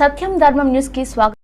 సత్యం ధర్మం న్యూస్కి స్వాగతం.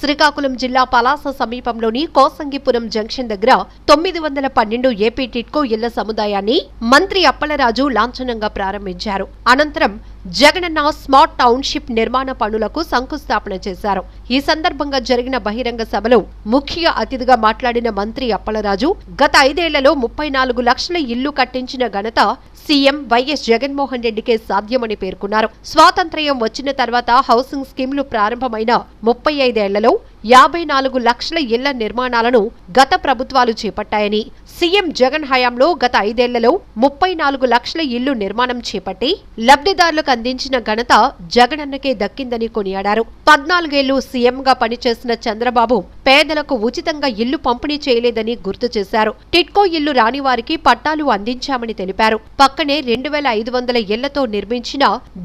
శ్రీకాకుళం జిల్లా పలాస సమీపంలోని కోసంగిపురం జంక్షన్ దగ్గర తొమ్మిది వందల పన్నెండు ఏపీ టిట్కో ఇళ్ళ సముదాయాన్ని మంత్రి అప్పలరాజు లాంఛనంగా ప్రారంభించారు. అనంతరం జగనన్న స్మార్ట్ టౌన్షిప్ నిర్మాణ పనులకు శంకుస్థాపన చేశారు. ఈ సందర్భంగా జరిగిన బహిరంగ సభలో ముఖ్య అతిథిగా మాట్లాడిన మంత్రి అప్పలరాజు గత ఐదేళ్ళలో ముప్పై నాలుగు లక్షల ఇల్లు కట్టించిన ఘనత సీఎం వైఎస్ జగన్మోహన్ రెడ్డికే సాధ్యమని పేర్కొన్నారు. స్వాతంత్ర్యం వచ్చిన తర్వాత హౌసింగ్ స్కీమ్లు ప్రారంభమైన ముప్పై ఐదేళ్ళలో యాభై నాలుగు లక్షల ఇళ్ళ నిర్మాణాలను గత ప్రభుత్వాలు చేపట్టాయని సీఎం జగన్ హయాంలో గత ఐదేళ్ళలో ముప్పై నాలుగు లక్షల ఇళ్ళు నిర్మాణం చేపట్టి లబ్ధిదారులకు అందించిన ఘనత జగనన్నకే దక్కిందని కొనియాడారు. పద్నాలుగేళ్ళు సీఎంగా పనిచేసిన చంద్రబాబు పేదలకు ఉచితంగా ఇల్లు పంపిణీ చేయలేదని గుర్తు చేశారు. టిట్కో ఇల్లు రాని వారికి పట్టాలు అందించామని తెలిపారు. పక్కనే రెండు వేల ఐదు వందల ఇళ్ళతో నిర్మించిన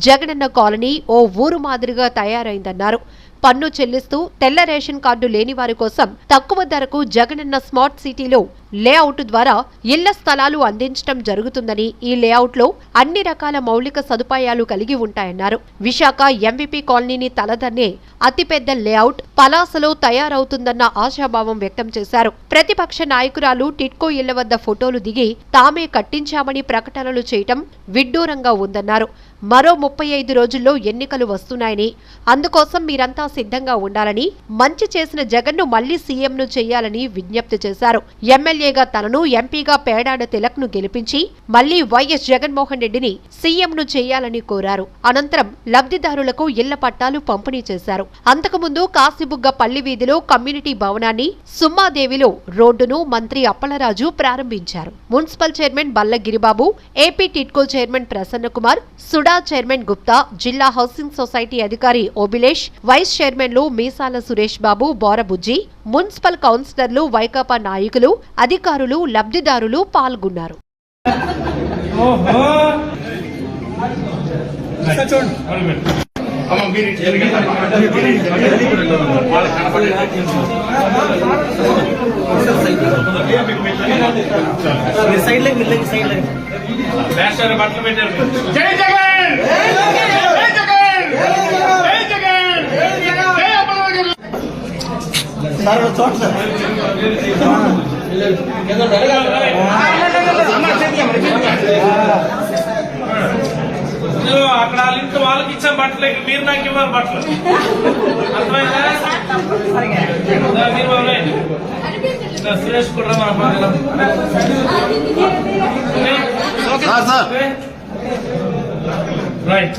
జగనన్న కాలనీ ఓ ఊరు మాదిరిగా తయారైందన్నారు. పన్ను చెల్లిస్తూ తెల్ల రేషన్ కార్డు లేని వారి కోసం తక్కువ ధరకు జగనన్న స్మార్ట్ సిటీలో లేఅవుట్ ద్వారా ఇళ్ళ స్థలాలు అందించడం జరుగుతుందని ఈ లేఅవుట్లో అన్ని రకాల మౌలిక సదుపాయాలు కలిగి ఉంటాయన్నారు. విశాఖ ఎంవిపి కాలనీని తలదన్నే అతిపెద్ద లేఅవుట్ పలాసలో తయారవుతుందన్న ఆశాభావం వ్యక్తం చేశారు. ప్రతిపక్ష నాయకురాలు టిట్కో ఇళ్ళ వద్ద ఫోటోలు దిగి తామే కట్టించామని ప్రకటనలు చేయటం విడ్డూరంగా ఉందన్నారు. మరో ముప్పై ఐదు రోజుల్లో ఎన్నికలు వస్తున్నాయని అందుకోసం మీరంతా సిద్ధంగా ఉండాలని మంచి చేసిన జగన్ను మళ్ళీ సీఎంను చేయాలని విజ్ఞప్తి చేశారు. ఎమ్మెల్యే ఎమ్మెల్యేగా తనను ఎంపీగా పేడాడ తిలక్ను గెలిపించి మళ్ళీ వైఎస్ జగన్మోహన్ రెడ్డిని సీఎంను చేయాలని కోరారు. అనంతరం లబ్ధిదారులకు ఇళ్ళ పట్టాలు పంపిణీ చేశారు. అంతకుముందు కాశీబుగ్గ పల్లి వీధిలో కమ్యూనిటీ భవనాన్ని సుమ్మాదేవిలో రోడ్డును మంత్రి అప్పలరాజు ప్రారంభించారు. Municipal chairman Balla Giribabu AP TIDCO chairman Prasanna Kumar SUDA chairman Gupta జిల్లా హౌసింగ్ సొసైటీ అధికారి ఓబిలేష్ వైస్ చైర్మన్లు మీసాల సురేష్ బాబు బోరబుజ్జి మున్సిపల్ కౌన్సిలర్లు వైకాపా నాయకులు అధికారులు లబ్ధిదారులు పాల్గొన్నారు. జై జగన్! సార్ చోట సార్. ఇదిగో అక్కడ వాళ్ళ ఇంట్లో వాళ్ళకి ఇచ్చాం బట్టలు ఇక మీరు నాకు ఇవ్వాలి బట్టలు అర్థమైందా ఇదా మీరు బాబాయ్. ఇదా సురేష్ కూడా రా మా రైట్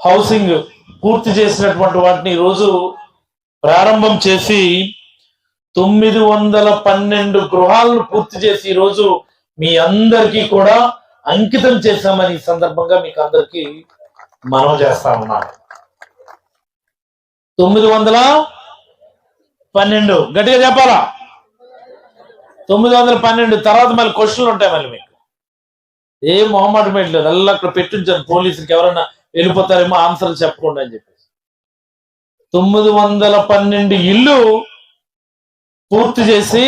హౌసింగ్ పూర్తి చేసినటువంటి వాటిని ఈరోజు ప్రారంభం చేసి తొమ్మిది వందల పన్నెండు గృహాలను పూర్తి చేసి ఈరోజు మీ అందరికీ కూడా అంకితం చేశామని ఈ సందర్భంగా మీకు అందరికీ మనం చేస్తా ఉన్నాను. తొమ్మిది వందల పన్నెండు. గట్టిగా చెప్పాలా? తొమ్మిది వందల పన్నెండు. తర్వాత మళ్ళీ క్వశ్చన్లు ఉంటాయి మళ్ళీ మీకు. ఏం మొహమాట పెట్టలేదు అల్లా అక్కడ పెట్టించాను పోలీసులకి ఎవరైనా వెళ్ళిపోతారేమో ఆన్సర్లు చెప్పకుండా అని చెప్పేసి. తొమ్మిది వందల పన్నెండు ఇల్లు పూర్తి చేసి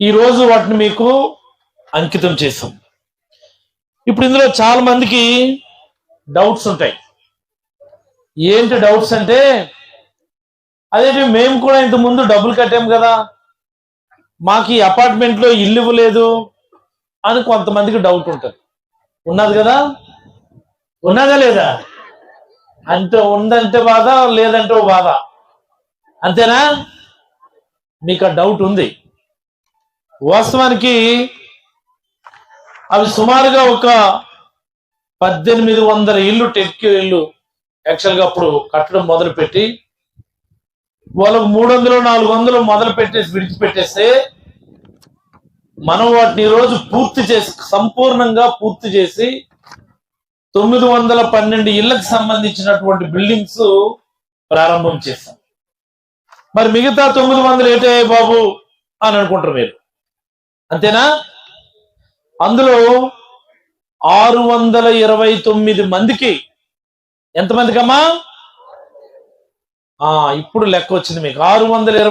ఈరోజు వాటిని మీకు అంకితం చేసాం ఇప్పుడు ఇందులో చాలా మందికి డౌట్స్ ఉంటాయి. ఏంటి డౌట్స్ అంటే అదేంటి మేము కూడా ఇంత ముందు డబ్బులు కట్టాం కదా మాకు ఈ అపార్ట్మెంట్లో ఇల్లు ఇవ్వలేదు అని కొంతమందికి డౌట్ ఉంటుంది. ఉన్నది కదా? ఉన్నదా లేదా? అంటే ఉందంటే బాధ లేదంటే ఓ బాధ. అంతేనా? మీకు ఆ డౌట్ ఉంది. వాస్తవానికి అవి సుమారుగా ఒక పద్దెనిమిది వందల ఇల్లు టెక్కి ఇల్లు యాక్చువల్గా అప్పుడు కట్టడం మొదలు పెట్టి వాళ్ళకు మూడు వందలు నాలుగు వందలు మొదలు పెట్టేసి విడిచిపెట్టేస్తే మనం వాటిని రోజు పూర్తి చేసి సంపూర్ణంగా పూర్తి చేసి తొమ్మిది వందల పన్నెండు ఇళ్ళకు సంబంధించినటువంటి బిల్డింగ్స్ ప్రారంభం చేశాం. మరి మిగతా తొమ్మిది వందలు ఏంటయ్యాయి బాబు అని అనుకుంటారు మీరు. అంతేనా? అందులో ఆరు వందల ఇరవై తొమ్మిది మందికి ఎంతమందికమ్మా? ఆ ఇప్పుడు లెక్క వచ్చింది మీకు. ఆరు వందల ఇరవై